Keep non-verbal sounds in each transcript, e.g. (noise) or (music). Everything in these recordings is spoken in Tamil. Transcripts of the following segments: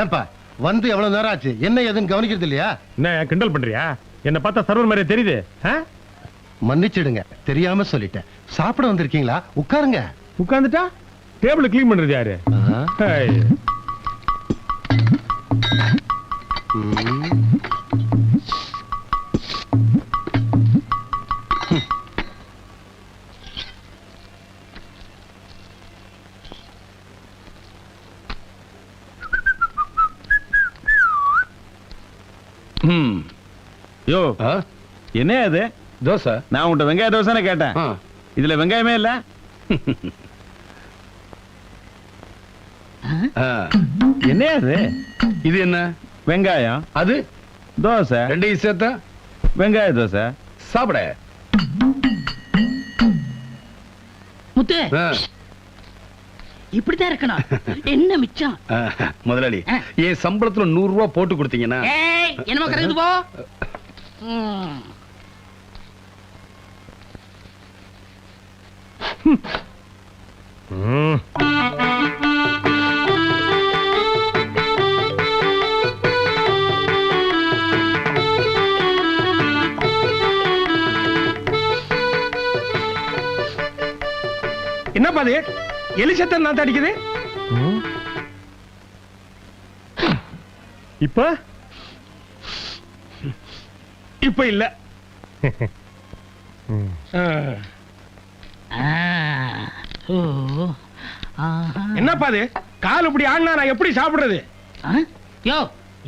ஏன்பா வந்து எவ்வளவு நேரம் ஆச்சு? என்ன ஏதுன்னு கவனிக்கிறது இல்லையா? என்ன கிண்டல் பண்றியா? என்ன பார்த்தா சர்வர் மாதிரியே தெரியுது? மன்னிச்சிடுங்க தெரியாம சொல்லிட்டேன். சாப்பிட வந்திருக்கீங்களா? உட்காருங்க. உட்கார்ந்துட்டா? டேபிள் க்ளீன் பண்றது யாரு? யோ. என்ன அது தோசை. நான் உன்கிட்ட வெங்காய தோசைன்னு கேட்டேன். இதுல வெங்காயமே இல்ல. என்ன அது இது? என்ன? வெங்காயம். அது? தோசை. ரெண்டையும் சேர்த்தா? வெங்காய தோசை. சாப்பிட. முத்து. இருக்கணும். என்ன மிச்சம்? முதலாளி. என் சம்பளத்துல நூறு ரூபாய் போட்டு கொடுத்தீங்கன்னா ஏய் என்னமோ கறக்குது போ. என்னப்பா அது எலி சத்தம் நான் தடிக்குது இப்ப? இப்ப இல்ல. (laughs) என்னப்பா அது? கால் இப்படி ஆடினா நான் எப்படி சாப்பிடுறது? யோ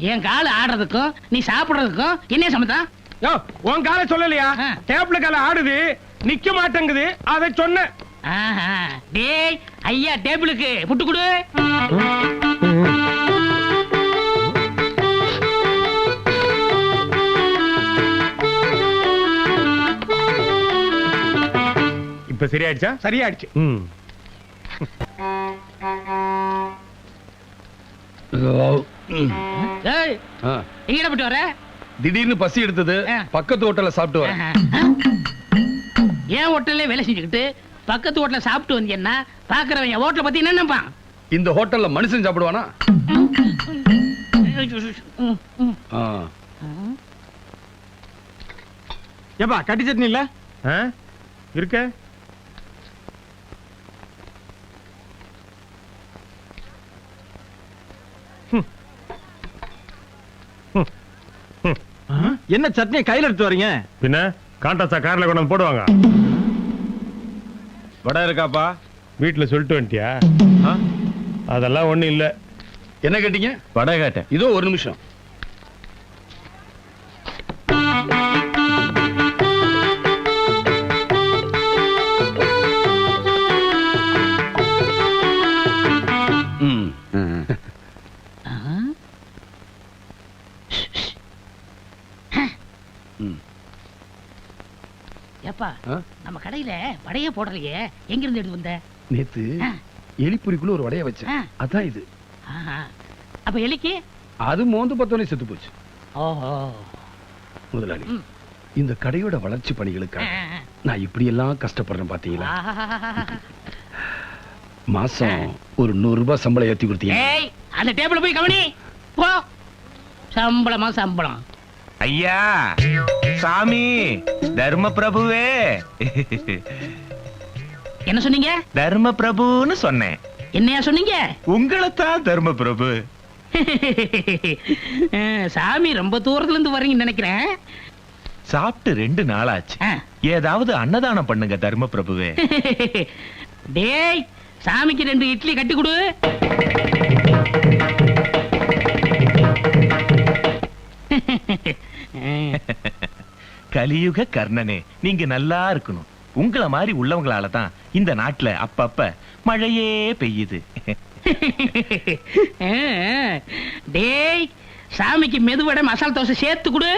என் கால் ஆடுறதுக்கும் நீ சாப்பிடுறதுக்கும் என்ன சம்மதம் யோ உன் காலை சொல்லலையா. டேப்ல கால ஆடுது நிக்க மாட்டேங்குது அதை சொன்ன ஆஹா. டேய் ஐயா டேபிளுக்கு புட்டு கொடு. இப்ப சரியாயிடுச்சா சரியாயிடுச்சு ம் ம். ஏய் ஆ. எங்கடா போட்டு வர திடீர்னு பசி எடுத்தது. பக்கத்து ஹோட்டல்ல சாப்பிட்டு வரேன் ஆஹா. ஏன் ஹோட்டல்ல வேலை செஞ்சுக்கிட்டு பக்கத்து ஹோட்டல்ல சாப்பிட்டு வந்தீங்கன்னா பாக்குறவன் என் ஹோட்டலை பத்தி என்ன நினைப்பான் இந்த ஹோட்டல்ல மனுஷன் சாப்பிடுவானா. ஏப்பா கட்டி சட்னி இல்ல? இருக்க என்ன சட்னியை கையில எடுத்து வரீங்க? பின்ன காண்டாசா கார்ல கொண்டு வந்து போடுவாங்க. வடை இருக்காப்பா? வீட்டுல சொல்லிட்டு வந்துட்டியா? ஆ? அதெல்லாம் ஒண்ணும் இல்ல. என்ன கேட்டீங்க? வடை கேட்டேன். இதோ ஒரு நிமிஷம். ஏப்பா? நம்ம கடையில வடையே போடலையே. எங்க இருந்து எடுத்து வந்த? நேத்து. எலிப்புரிக்குள்ள ஒரு வடைய வச்சேன். அதான் இது. அப்ப எலிக்கு? அது மோந்து பத்தோனே செத்து போச்சு. ஓஹோ. முதலாளி. இந்த கடையோட வளர்ச்சி பணிகளுக்காக நான் இப்படி எல்லாம் கஷ்டப்படுறேன் பாத்தீங்களா? மாசம் ஒரு நூறு ரூபாய் சம்பளம் ஏத்தி கொடுத்தீங்க. ஏய் அந்த டேபிள் போய் கவனி. போ. சம்பளமா சம்பளம். ஐயா. சாமி தர்ம பிரபுவே என்ன சொன்னீங்க? தர்ம பிரபுன்னு சொன்னேன். என்னையா சொன்னீங்க? உங்களைத்தான் தர்ம பிரபு (laughs) சாமி ரொம்ப தூரத்துல இருந்து வர்றீங்கன்னு நினைக்கிறேன். சாப்பிட்டு ரெண்டு நாளாச்சு. ஆ. ஏதாவது அன்னதானம் பண்ணுங்க தர்ம பிரபுவே (laughs) டேய் சாமிக்கு ரெண்டு இட்லி கட்டி கொடு. கலியுக கர்ணனே நீங்க நல்லா இருக்கணும். உங்கள மாதிரி உள்ளவங்களால தான் இந்த நாட்டுல அப்பப்ப மழையே பெய்யுது. டேய் சாமிக்கு மெதுவடை மசாலா தோசை சேர்த்து கொடு.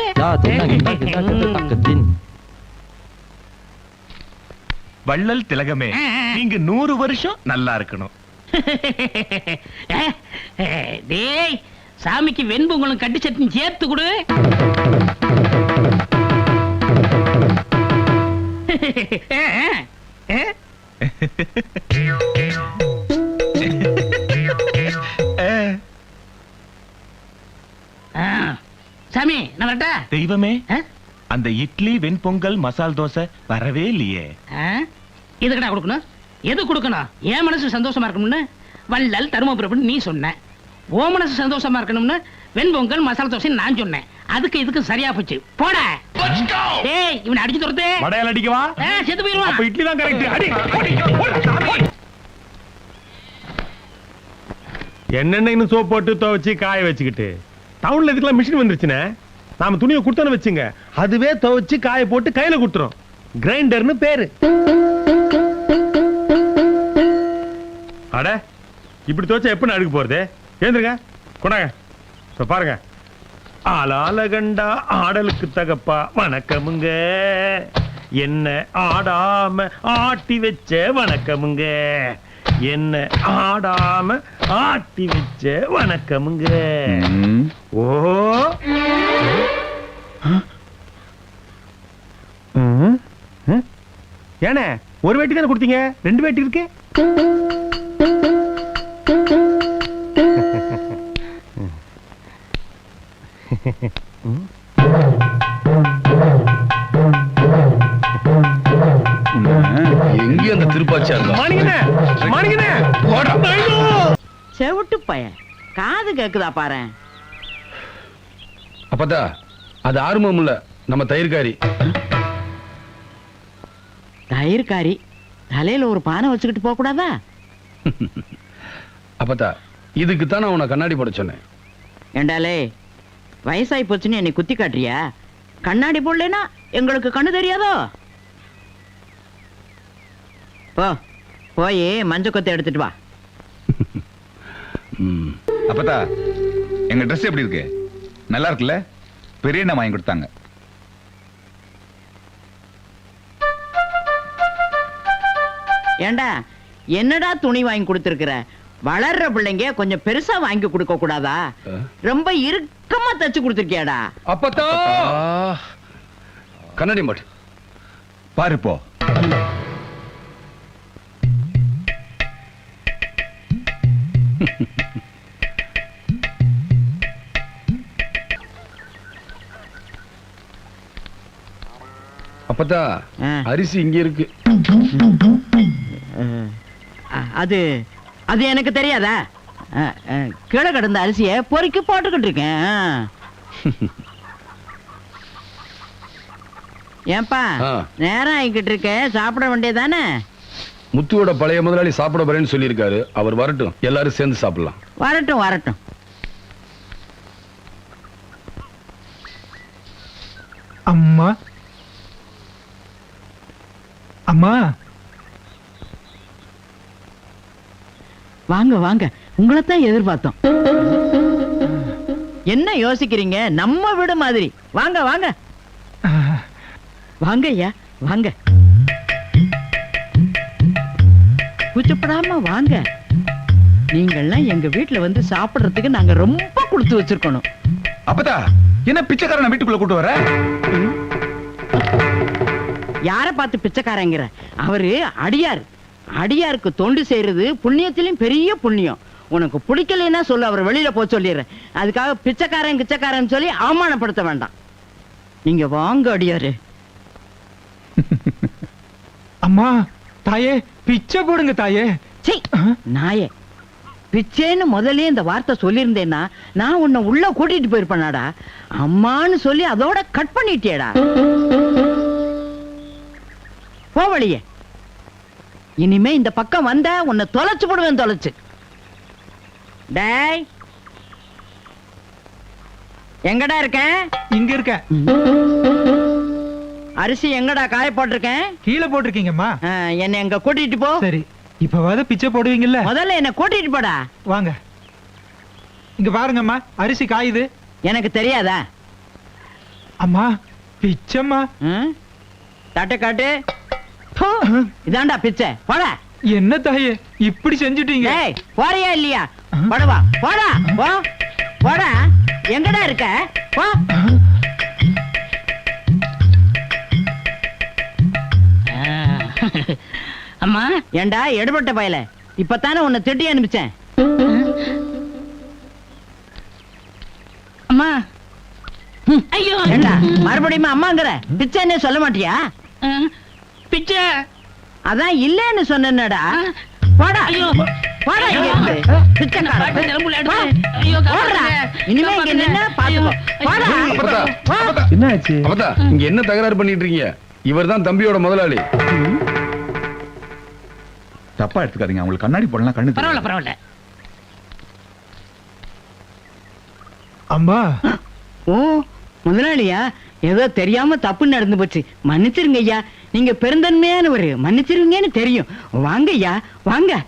வள்ளல் திலகமே. நீங்க நூறு வருஷம் நல்லா இருக்கணும். (laughs) டேய் சாமிக்கு வெண்பொங்கலும் கட்டி சட்னி சேர்த்து கொடு. சாமி நான் வரட்டா தெய்வமே? அந்த இட்லி வெண்பொங்கல் மசால் தோசை வரவே இல்லையே? எதுக்குடா கொடுக்கணும் எது கொடுக்கணும் என் மனசு சந்தோஷமா இருக்கணும்னு வள்ளல் தருமபுரம் நீ சொன்ன ஓ மனசு சந்தோஷமா இருக்கணும்னு வெண்பொங்கல் மசாலா தோசை நான் சொன்னேன். அதுக்கு இதுக்கு சரியா போச்சு. போட. டேய் இவனை அடிச்சு துரத்து. வடையால் அடிக்கவா? ஆ, செத்து போயிருவான் அப்ப இட்லி தான் கரெக்ட் அடி. என்னென்ன சோப் போட்டு துவைச்சு காய வச்சுக்கிட்டு? டவுன்ல இதுக்கெல்லாம் மிஷின் வந்துருச்சுனே. நாம துணியை கொடுத்தோன்னு வச்சுங்க. அதுவே துவைச்சு காய போட்டு கையில கொடுத்துரும். கிரைண்டர்னு பேரு. அட இப்படி துவைச்சா எப்படி அடுக்க போறது? ஏந்திருங்க கொண்டாங்க. இப்ப பாருங்க. ஆளால கண்டா ஆடலுக்கு தகப்பா வணக்கமுங்க. என்ன ஆடாம ஆட்டி வச்ச வணக்கமுங்க. என்ன ஆடாம ஆட்டி வச்ச வணக்கமுங்க. ஓ. ஏண்ணே ஒரு வேட்டி தானே கொடுத்தீங்க? ரெண்டு வேட்டி இருக்கு? எங்கேயும் அந்த திருப்பாச்சியா இருந்தா மாணிக்கண்ணே மாணிக்கண்ணே ஐயோ! செவிட்டு பையன். காது கேக்குதா பாரேன் அப்பதா அது ஆர்வம் இல்ல. நம்ம தயிர்காரி. தயிர்காரி? தலையில ஒரு பானை வச்சுக்கிட்டு போக கூடாதா (laughs) அப்பதா இதுக்கு தான் நான் கண்ணாடி போட சொன்னேன். ஏண்டாலே வயசாகி போச்சுன்னு என்னை குத்தி காட்டுறியா? கண்ணாடி போடலைன்னா எங்களுக்கு கண்ணு தெரியாதோ? போ போய் மஞ்ச கொத்தை எடுத்துட்டு வா. (laughs) அப்பதா எங்க ட்ரெஸ் எப்படி இருக்கு? நல்லா இருக்குல்ல? பெரிய அண்ணா வாங்கி கொடுத்தாங்க. ஏண்டா என்னடா துணி வாங்கி கொடுத்துருக்குற? வளர்ற பிள்ளைங்க கொஞ்சம் பெருசா வாங்கி கொடுக்க கூடாதா? ரொம்ப இறுக்கமா தச்சு கொடுத்துருக்கியாடா. அப்பத்தா! கண்ணாடி மாட்டு. பாரு போ அப்பத்தா ஆ. அரிசி இங்க இருக்கு. அது அது எனக்கு தெரியாதா? கீழே கிடந்த அரிசியை பொறுக்கி போட்டுக்கிட்டு இருக்கேன். ஏன்பா. நேரம் ஆகிக்கிட்டு இருக்க. சாப்பிட வேண்டியதானே முத்துவோட பழைய முதலாளி சாப்பிட போறேன்னு சொல்லியிருக்காரு. அவர் வரட்டும். எல்லாரும் சேர்ந்து சாப்பிடலாம். வரட்டும் வரட்டும். அம்மா. அம்மா. வாங்க வாங்க. உங்களைத்தான் எதிர்பார்த்தோம். என்ன யோசிக்கிறீங்க? நம்ம வீடு மாதிரி. வாங்க வாங்க. வாங்க ஐயா வாங்க. கூச்சப்படாம வாங்க. நீங்கள்லாம் எங்க வீட்டுல வந்து சாப்பிடுறதுக்கு நாங்க ரொம்ப கொடுத்து வச்சிருக்கணும். அப்பதா என்ன பிச்சைக்காரனை வீட்டுக்குள்ள கூட்டு வர? யார பார்த்து பிச்சைக்காரங்கிற? அவரு அடியார். அடியாருக்கு தொண்டு செய்யறது புண்ணியத்திலும் பெரிய புண்ணியம். உனக்கு பிடிக்கலைன்னா சொல்லு அவர் வெளியில போக சொல்லிடுறேன். அதுக்காக பிச்சைக்காரன் கிச்சைக்காரன் சொல்லி அவமானப்படுத்த வேண்டாம். நீங்க வாங்க அடியாரு. (laughs) அம்மா தாயே பிச்சை போடுங்க தாயே. நாயே. பிச்சைன்னு முதல்ல இந்த வார்த்தை சொல்லியிருந்தேன்னா நான் உன்னை உள்ள கூட்டிட்டு போயிருப்பேனாடா. அம்மான்னு சொல்லி அதோட கட் பண்ணிட்டியேடா. போ வழியே. இனிமே இந்த பக்கம் வந்த உன்னை தொலைச்சு போடுவேன் தொலைச்சு. டேய். எங்கடா இருக்க? இங்க இருக்க. அரிசி எங்கடா காய போட்டிருக்கேன்? கீழே போட்டிருக்கீங்கம்மா. என்னை எங்க கூட்டிட்டு போ. சரி இப்பவாத பிச்சை போடுவீங்கல்ல? முதல்ல என்ன கூட்டிட்டு போடா. வாங்க. இங்க பாருங்கம்மா அரிசி காயுது. எனக்கு தெரியாதா? அம்மா பிச்சைம்மா? தட்டு காட்டு. இதாண்டா பிச்சை. போடா. என்ன தாயே இப்படி செஞ்சுட்டீங்க? டேய் போறியா இல்லையா? போடவா போடா போ. போடா. எங்கடா இருக்க? போ. அம்மா? ஏண்டா எடுபட்ட பயல. இப்பதானே உன்னை திட்டி அனுப்பிச்சேன். அம்மா. ஐயோ ஏண்டா மறுபடியும் அம்மாங்கிற? பிச்சைன்னே சொல்ல மாட்டியா? பிச்சை. அதான் இல்லன்னு சொன்னேன்டா. போடா. ஐயோ. போடா இங்க இருந்து. ஐயோ. இனிமே இங்க நின்னா பாத்துக்கோ. போடா. என்ன ஆச்சு அப்பதா இங்க என்ன தகராறு பண்ணிட்டு இருக்கீங்க? இவர் தான் தம்பியோட முதலாளி. தப்பா எடுத்துக்காதீங்க. அவங்களுக்கு கண்ணாடி போடலாம் கண்ணு பரவாயில்ல. பரவாயில்ல. அம்மா. ஓ. முதலாளியா ஏதோ தெரியாம தப்பு நடந்து போச்சு. மன்னிச்சிருங்க ஐயா. நீங்க பெருந்தன்மையானவரு. மன்னிச்சிருங்கன்னு தெரியும். வாங்க ஐயா வாங்க.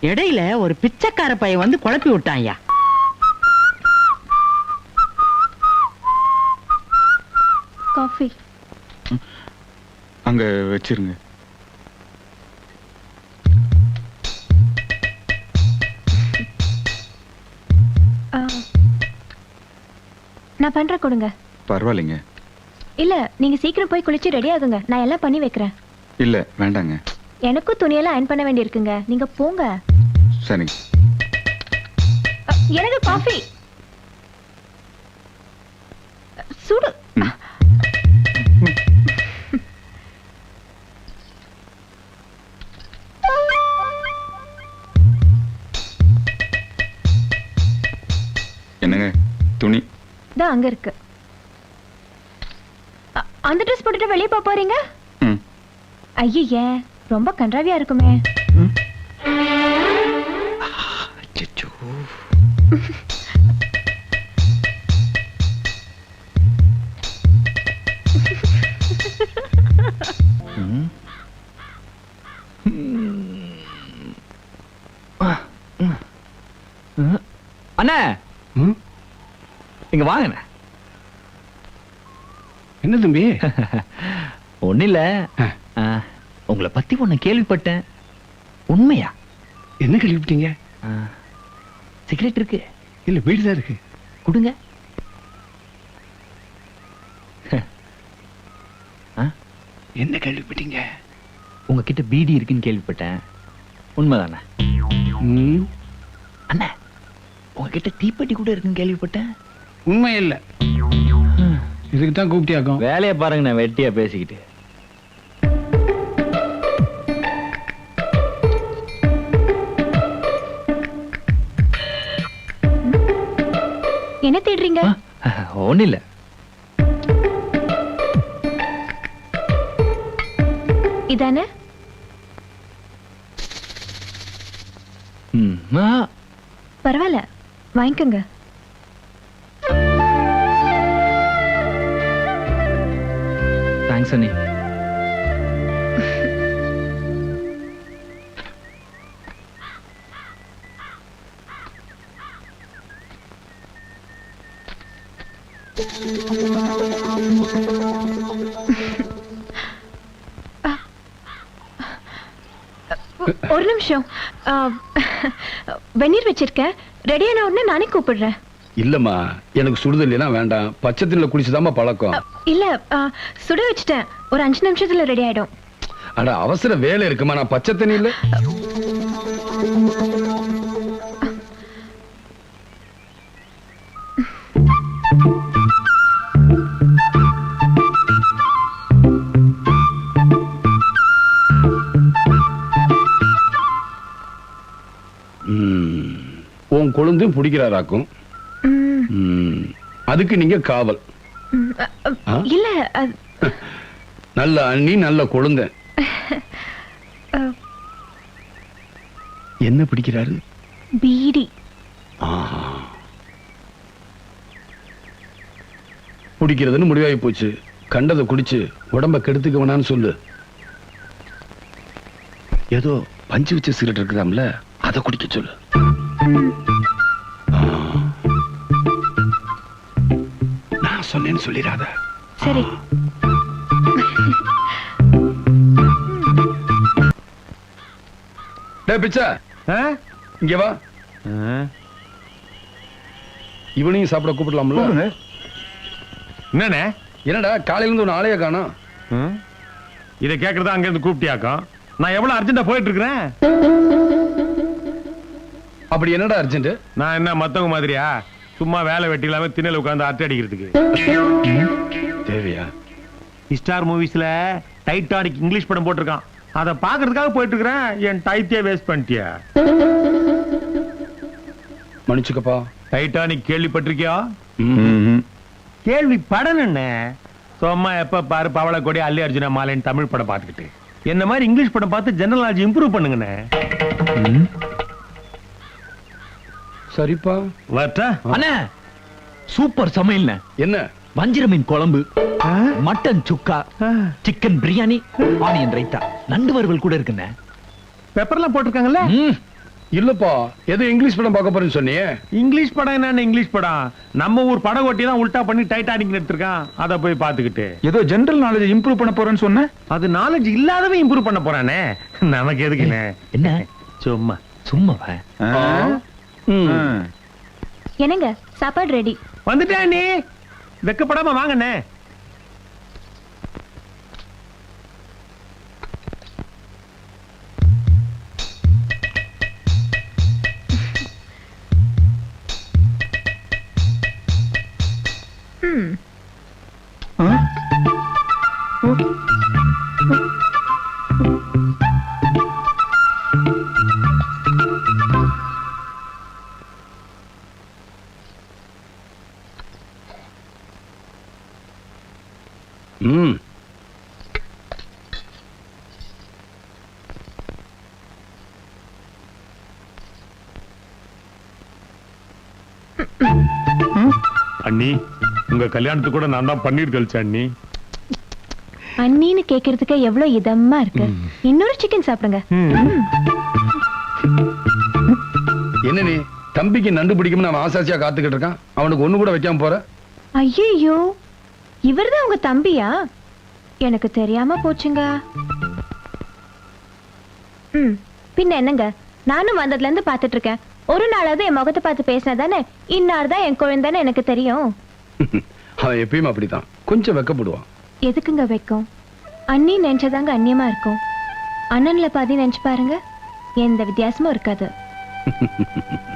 இடையில ஒரு பிச்சைக்கார பையன் வந்து குழப்பி விட்டான் ஐயா. காஃபி. அங்க வச்சிருங்க. நான் பண்றேன் கொடுங்க. பரவாயில்லைங்க. இல்ல நீங்க சீக்கிரம் போய் குளிச்சு ரெடி ஆகுங்க. நான் எல்லாம் பண்ணி வைக்கிறேன். இல்ல வேண்டாங்க. எனக்கும் துணியெல்லாம் அயன் பண்ண வேண்டியிருக்குங்க. நீங்க போங்க. சரி. எனக்கு காஃபி சுடு. என்னங்க? துணி. தான் அங்க இருக்கு. அந்த ட்ரெஸ் போட்டுட்டு வெளியே போக போறீங்க? ஐயே ரொம்ப கன்றாவியா இருக்குமே. அண்ணா? இங்க வாங்கண்ணே. என்ன தம்பி? (laughs) ஒண்ணு இல்ல உங்களை பத்தி ஒண்ணு கேள்விப்பட்டேன். உண்மையா? என்ன கேள்விப்பட்டீங்க? சிகரெட் இருக்கு. இல்ல வீடு தான் இருக்கு. கொடுங்க. என்ன கேள்விப்பட்டீங்க? உங்ககிட்ட பீடி இருக்குன்னு கேள்விப்பட்டேன். உண்மைதானே? அண்ணா உங்ககிட்ட தீப்பெட்டி கூட இருக்குன்னு கேள்விப்பட்டேன். உண்மை இல்ல இதுக்கு தான் கூப்பிட்டியாக்கும். வேலையை பாருங்க நான் வெட்டியா பேசிக்கிட்டு. என்ன தேடுறீங்க? ஒண்ணு இல்ல இதானே? பரவாயில்ல வாங்கிக்கோங்க. தேங்க்ஸ் அண்ணி. ஒரு நிமிஷம். வெந்நீர் வச்சிருக்கேன் ரெடியான உடனே நானே கூப்பிடுறேன். இல்லம்மா எனக்கு சுடுதல் எல்லாம் வேண்டாம். பச்சை தண்ணில குடிச்சுதாம்மா பழக்கம். இல்ல சுட வச்சிட்டேன். ஒரு அஞ்சு நிமிஷத்துல ரெடி ஆயிடும். அட அவசர வேலை இருக்குமா? நான் பச்சை தண்ணி இல்ல ம், உன் கொழுந்தும் பிடிக்கிறாராக்கும். அதுக்கு நீங்க காவல்? இல்ல நல்ல அண்ணி நல்ல கொழுந்த. என்ன பிடிக்கிறாரு? பீடி. குடிக்கிறதுன்னு முடிவாகி போச்சு. கண்டதை குடிச்சு உடம்ப கெடுத்துக்க வேணான்னு சொல்லு. ஏதோ பஞ்சு வச்ச சிகரெட் இருக்குதாம்ல அதை குடிக்க சொல்லு. சொன்னேன்னு சொல்லிடாத. சரி. பிச்சை? இங்க வா? இவனையும் சாப்பிட கூப்பிடலாம்ல? என்னண்ணே? என்னடா காலையில இருந்து ஆளைய காணோம்? இதை கேட்கறதா அங்க இருந்து கூப்பிட்டியாக்கும் நான் எவ்வளவு அர்ஜென்ட்டா போயிட்டு இருக்கிறேன் அப்படி என்னடா அர்ஜென்ட் நான் என்ன மத்தவங்க மாதிரியா? சும்மா வேலை வெட்டி இல்லாம திண்ணையில உட்கார்ந்து அரட்டை அடிக்கிறதுக்கு. தேவையா? ஸ்டார் மூவிஸ்ல டைட்டானிக் இங்கிலீஷ் படம் போட்டிருக்கான். அதை பாக்குறதுக்காக போயிட்டு இருக்கிறேன் என் டைத்தியே வேஸ்ட் பண்ணிட்டியா? மன்னிச்சுக்கப்பா. டைட்டானிக் கேள்விப்பட்டிருக்கியா? ம். கேள்விப்படன் என்ன? சும்மா எப்ப பாரு பவள கொடி அல்லி அர்ஜுனா மாலைன்னு தமிழ் படம் பார்த்துக்கிட்டு. என்ன மாதிரி இங்கிலீஷ் படம் பார்த்து ஜெனரல் நாலேஜ் இம்ப்ரூவ் பண்ணுங்கண்ணே. சரிப்பா. வரட்டா? அண்ணா சூப்பர் சமையல்ண்ணே. என்ன? வஞ்சிர மீன் குழம்பு mutton chukka chicken biryani onion raita. நண்டு வறுவல் கூட இருக்குண்ணே. பெப்பர்லாம் போட்டிருக்காங்கல்ல? இல்லப்பா ஏதோ இங்கிலீஷ் படம் பார்க்க போறேன்னு சொன்னியே? இங்கிலீஷ் படம் என்னன்னு இங்கிலீஷ் படம்? நம்ம ஊர் படம் ஓட்டி தான் உல்டா பண்ணி டைட்டானிக் எடுத்திருக்கான். அதை போய் பார்த்துக்கிட்டு. ஏதோ ஜெனரல் நாலேஜ் இம்ப்ரூவ் பண்ண போறேன்னு சொன்ன? அது நாலேஜ் இல்லாதவன் இம்ப்ரூவ் பண்ண போறானே? நமக்கு எதுக்குண்ணே? என்ன? சும்மா. சும்மாவா. என்னங்க சாப்பாடு ரெடி வந்துட்டேன் நீ வெக்கப்படாம வாங்கண்ணே ம். அண்ணி. உங்க கல்யாணத்துக்கு கூட நான் தான் பன்னீர் கழிச்சேன் அண்ணி. அண்ணின்னு கேக்குறதுக்கு எவ்வளவு இதமா இருக்கு. இன்னொரு சிக்கன் சாப்பிடுங்க. என்ன நீ? தம்பிக்கு நண்டு பிடிக்கும்னு அவன் ஆசாசியா காத்துக்கிட்டு இருக்கான். அவனுக்கு ஒண்ணு கூட வைக்காம போற? ஐயோ இவர்தான் உங்க தம்பியா? எனக்கு தெரியாம போச்சுங்க. பின்ன என்னங்க? நானும் வந்ததுல இருந்து பாத்துட்டு இருக்கேன். ஒரு நாளாவது என் முகத்தை பார்த்து பேசினா தானே இன்னார் தான் என் குழந்தைன்னு எனக்கு தெரியும். (laughs) அவன் எப்பயும் அப்படித்தான். கொஞ்சம் வெக்கப்படுவான். எதுக்குங்க வைக்கும்? அண்ணி நினைச்சதாங்க அந்நியமா இருக்கும். அண்ணன்ல பாதி நினைச்சு பாருங்க. எந்த வித்தியாசமும் இருக்காது. (laughs)